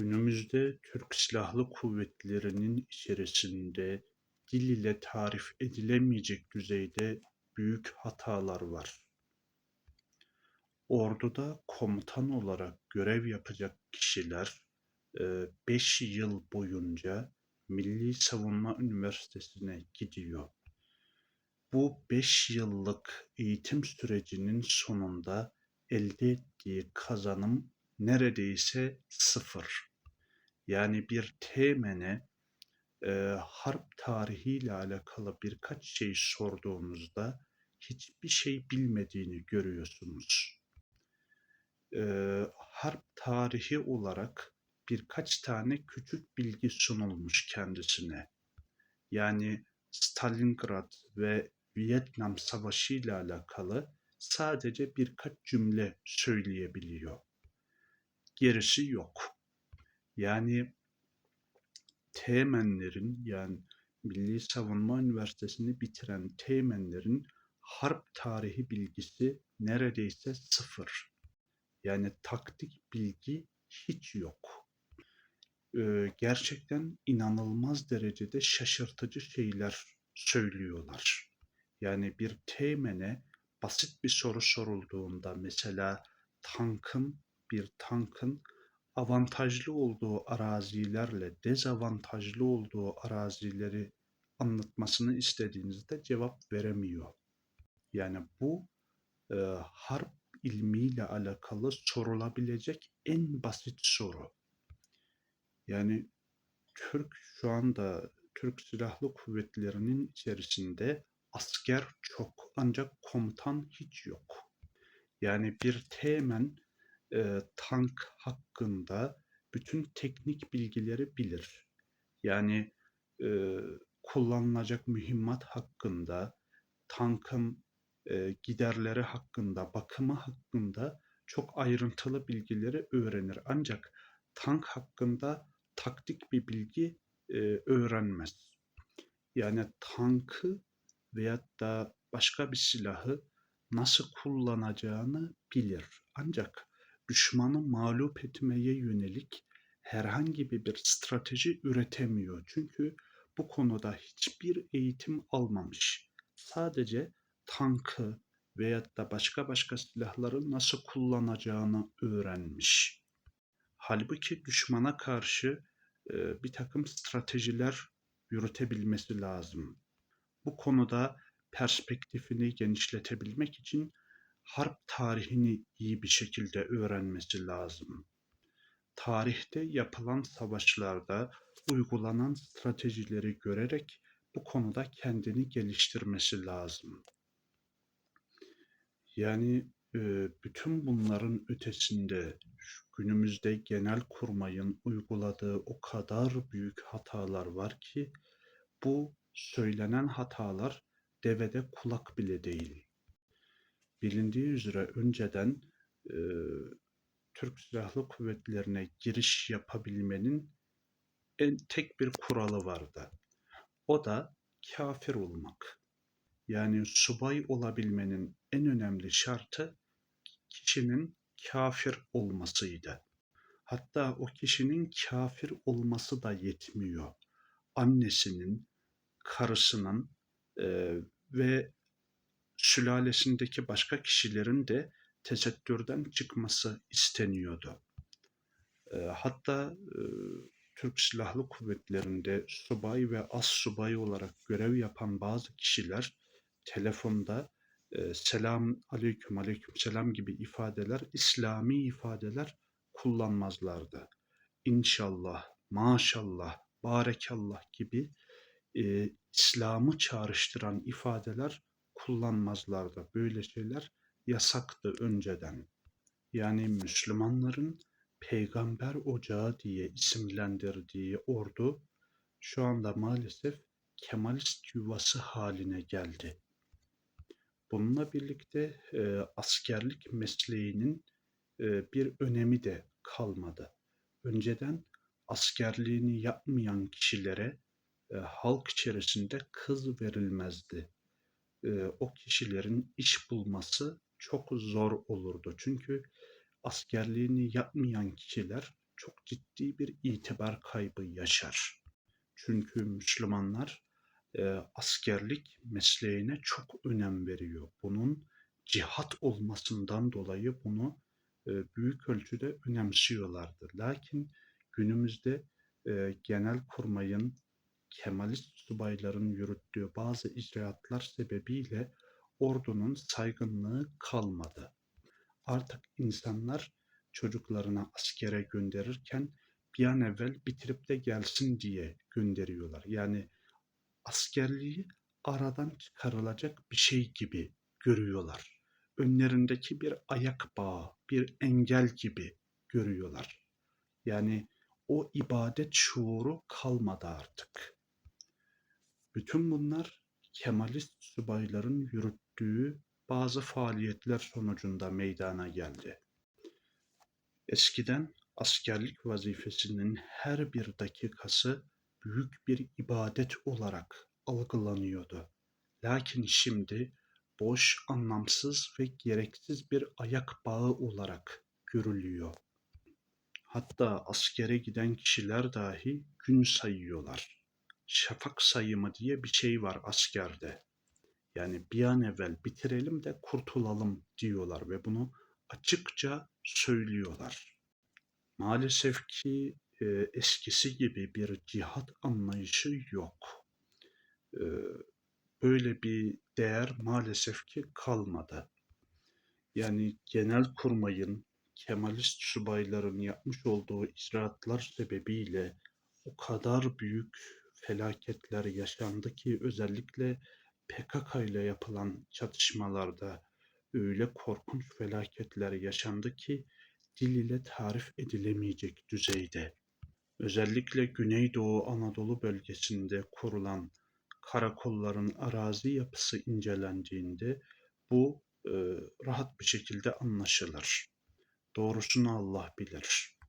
Günümüzde Türk Silahlı Kuvvetleri'nin içerisinde dil ile tarif edilemeyecek düzeyde büyük hatalar var. Orduda komutan olarak görev yapacak kişiler 5 yıl boyunca Milli Savunma Üniversitesi'ne gidiyor. Bu 5 yıllık eğitim sürecinin sonunda elde ettiği kazanım neredeyse sıfır. Yani bir teğmene e, harp tarihiyle alakalı birkaç şey sorduğunuzda hiçbir şey bilmediğini görüyorsunuz. E, harp tarihi olarak birkaç tane küçük bilgi sunulmuş kendisine. Yani Stalingrad ve Vietnam Savaşı ile alakalı sadece birkaç cümle söyleyebiliyor. Gerisi yok. Yani teğmenlerin yani Milli Savunma Üniversitesi'ni bitiren teğmenlerin harp tarihi bilgisi neredeyse sıfır. Yani taktik bilgi hiç yok. Ee, gerçekten inanılmaz derecede şaşırtıcı şeyler söylüyorlar. Yani bir teğmene basit bir soru sorulduğunda mesela tankın bir tankın avantajlı olduğu arazilerle dezavantajlı olduğu arazileri anlatmasını istediğinizde cevap veremiyor. Yani bu e, harp ilmiyle alakalı sorulabilecek en basit soru. Yani Türk şu anda Türk Silahlı Kuvvetleri'nin içerisinde asker çok ancak komutan hiç yok. Yani bir teğmen e, tank hakkında bütün teknik bilgileri bilir. Yani e, kullanılacak mühimmat hakkında, tankın e, giderleri hakkında, bakımı hakkında çok ayrıntılı bilgileri öğrenir. Ancak tank hakkında taktik bir bilgi e, öğrenmez. Yani tankı veyahut da başka bir silahı nasıl kullanacağını bilir. Ancak düşmanı mağlup etmeye yönelik herhangi bir strateji üretemiyor. Çünkü bu konuda hiçbir eğitim almamış. Sadece tankı veyahut da başka başka silahları nasıl kullanacağını öğrenmiş. Halbuki düşmana karşı e, bir takım stratejiler yürütebilmesi lazım. Bu konuda perspektifini genişletebilmek için harp tarihini iyi bir şekilde öğrenmesi lazım. Tarihte yapılan savaşlarda uygulanan stratejileri görerek bu konuda kendini geliştirmesi lazım. Yani e, bütün bunların ötesinde günümüzde genel kurmayın uyguladığı o kadar büyük hatalar var ki bu söylenen hatalar devede kulak bile değil. Bilindiği üzere önceden e, Türk Silahlı Kuvvetlerine giriş yapabilmenin en tek bir kuralı vardı. O da kafir olmak. Yani subay olabilmenin en önemli şartı kişinin kafir olmasıydı. Hatta o kişinin kafir olması da yetmiyor. Annesinin, karısının e, ve sülalesindeki başka kişilerin de tesettürden çıkması isteniyordu. E, hatta e, Türk Silahlı Kuvvetleri'nde subay ve as subay olarak görev yapan bazı kişiler telefonda e, selam aleyküm aleyküm selam gibi ifadeler, İslami ifadeler kullanmazlardı. İnşallah, maşallah, barekallah gibi e, İslam'ı çağrıştıran ifadeler kullanmazlardı. Böyle şeyler yasaktı önceden. Yani Müslümanların peygamber ocağı diye isimlendirdiği ordu şu anda maalesef Kemalist yuvası haline geldi. Bununla birlikte e, askerlik mesleğinin e, bir önemi de kalmadı. Önceden askerliğini yapmayan kişilere e, halk içerisinde kız verilmezdi. E, o kişilerin iş bulması çok zor olurdu. Çünkü askerliğini yapmayan kişiler çok ciddi bir itibar kaybı yaşar. Çünkü Müslümanlar e, askerlik mesleğine çok önem veriyor. Bunun cihat olmasından dolayı bunu e, büyük ölçüde önemsiyorlardı. Lakin günümüzde e, Genelkurmay'ın Kemalist subayların yürüttüğü bazı icraatlar sebebiyle ordunun saygınlığı kalmadı. Artık insanlar çocuklarına askere gönderirken bir an evvel bitirip de gelsin diye gönderiyorlar. Yani askerliği aradan çıkarılacak bir şey gibi görüyorlar. Önlerindeki bir ayak bağı, bir engel gibi görüyorlar. Yani o ibadet şuuru kalmadı artık. Bütün bunlar Kemalist subayların yürüttüğü bazı faaliyetler sonucunda meydana geldi. Eskiden askerlik vazifesinin her bir dakikası büyük bir ibadet olarak algılanıyordu. Lakin şimdi boş, anlamsız ve gereksiz bir ayak bağı olarak görülüyor. Hatta askere giden kişiler dahi gün sayıyorlar. Şafak sayımı diye bir şey var askerde. Yani bir an evvel bitirelim de kurtulalım diyorlar ve bunu açıkça söylüyorlar. Maalesef ki e, eskisi gibi bir cihat anlayışı yok. E, böyle bir değer maalesef ki kalmadı. Yani genel kurmayın, Kemalist subayların yapmış olduğu icraatlar sebebiyle o kadar büyük felaketler yaşandı ki özellikle PKK ile yapılan çatışmalarda öyle korkunç felaketler yaşandı ki dil ile tarif edilemeyecek düzeyde. Özellikle Güneydoğu Anadolu bölgesinde kurulan karakolların arazi yapısı incelendiğinde bu e, rahat bir şekilde anlaşılır. Doğrusunu Allah bilir.